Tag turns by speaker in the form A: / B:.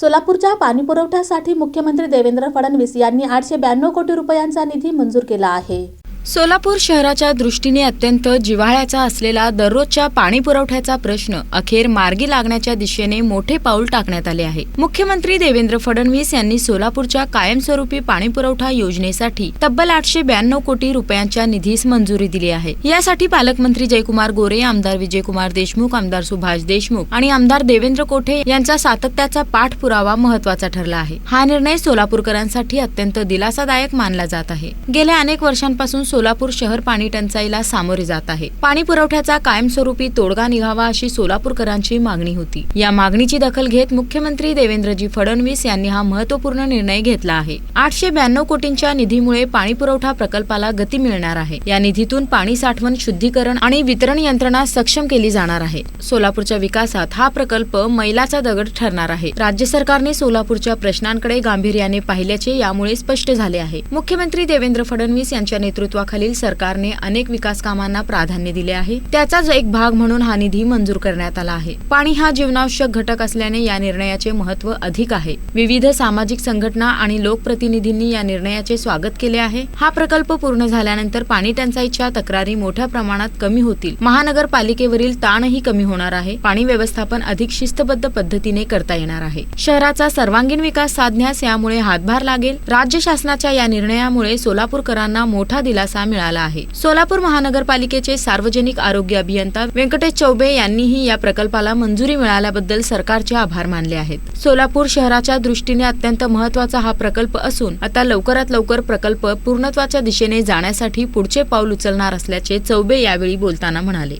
A: सोलापूरच्या पाणीपुरवठ्यासाठी मुख्यमंत्री देवेंद्र फडणवीस यांनी आठशे ब्याण्णव कोटी रुपयांचा निधी मंजूर केला आहे.
B: सोलापूर शहराच्या दृष्टीने अत्यंत जिव्हाळ्याचा असलेला दररोजच्या पाणी पुरवठ्याचा प्रश्न अखेर मार्गी लागण्याच्या दिशेने मोठे पाऊल टाकण्यात आले आहे. मुख्यमंत्री देवेंद्र फडणवीस यांनी सोलापूरच्या कायमस्वरूपी पाणी पुरवठा योजनेसाठी तब्बल आठशे ब्याण्णव कोटी रुपयांच्या निधीस मंजुरी दिली आहे. यासाठी पालकमंत्री जयकुमार गोरे आमदार विजयकुमार देशमुख आमदार सुभाष देशमुख आणि आमदार देवेंद्र कोठे यांचा सातत्याचा पाठपुरावा महत्त्वाचा ठरला आहे. हा निर्णय सोलापूरकरांसाठी अत्यंत दिलासादायक मानला जात आहे. गेल्या अनेक वर्षांपासून सोलापूर शहर पाणी टंचाईला सामोरे जात आहे. पाणी पुरवठ्याचा कायमस्वरूपी तोडगा निघावा अशी सोलापूरकरांची मागणी होती. या मागणीची दखल घेत मुख्यमंत्री देवेंद्रजी फडणवीस यांनी हा महत्त्वपूर्ण निर्णय घेतला आहे. आठशे ब्याण्णव कोटींच्या निधीमुळे पाणी पुरवठा प्रकल्पाला गती मिळणार आहे. या निधीतून पाणी साठवण शुद्धीकरण आणि वितरण यंत्रणा सक्षम केली जाणार आहे. सोलापूरच्या विकासात हा प्रकल्प मैलाचा दगड ठरणार आहे. राज्य सरकारने सोलापूरच्या प्रश्नांकडे गांभीर्याने पाहिल्याचे यामुळे स्पष्ट झाले आहे. मुख्यमंत्री देवेंद्र फडणवीस यांच्या नेतृत्वाखालील सरकारने अनेक विकास कामांना प्राधान्य दिले आहे. त्याचाच एक भाग म्हणून हा निधी मंजूर करण्यात आला आहे. पाणी हा जीवनावश्यक घटक असल्याने या निर्णयाचे महत्त्व अधिक आहे. विविध सामाजिक संघटना आणि लोकप्रतिनिधींनी या निर्णयाचे स्वागत केले आहे. हा प्रकल्प पूर्ण झाल्यानंतर पाणी टंचाईच्या तक्रारी मोठ्या प्रमाणात कमी होतील. महानगरपालिकेवरील ताणही कमी होणार आहे. पाणी व्यवस्थापन अधिक शिस्तबद्ध पद्धतीने करता येणार आहे. शहराचा सर्वांगीण विकास साधण्यास यामुळे हातभार लागेल. राज्य शासनाच्या या निर्णयामुळे सोलापूरकरांना मोठा दिलासा मिळाला आहे. सोलापूर महानगरपालिकेचे सार्वजनिक आरोग्य अभियंता व्यंकटेश चौबे यांनीही या प्रकल्पाला मंजुरी मिळाल्याबद्दल सरकारचे आभार मानले आहेत. सोलापूर शहराच्या दृष्टीने अत्यंत महत्त्वाचा हा प्रकल्प असून आता लवकरात लवकर प्रकल्प पूर्णत्वाच्या दिशेने जाण्यासाठी पुढचे पाऊल उचलणार असल्याचे चौबे यावेळी बोलताना म्हणाले.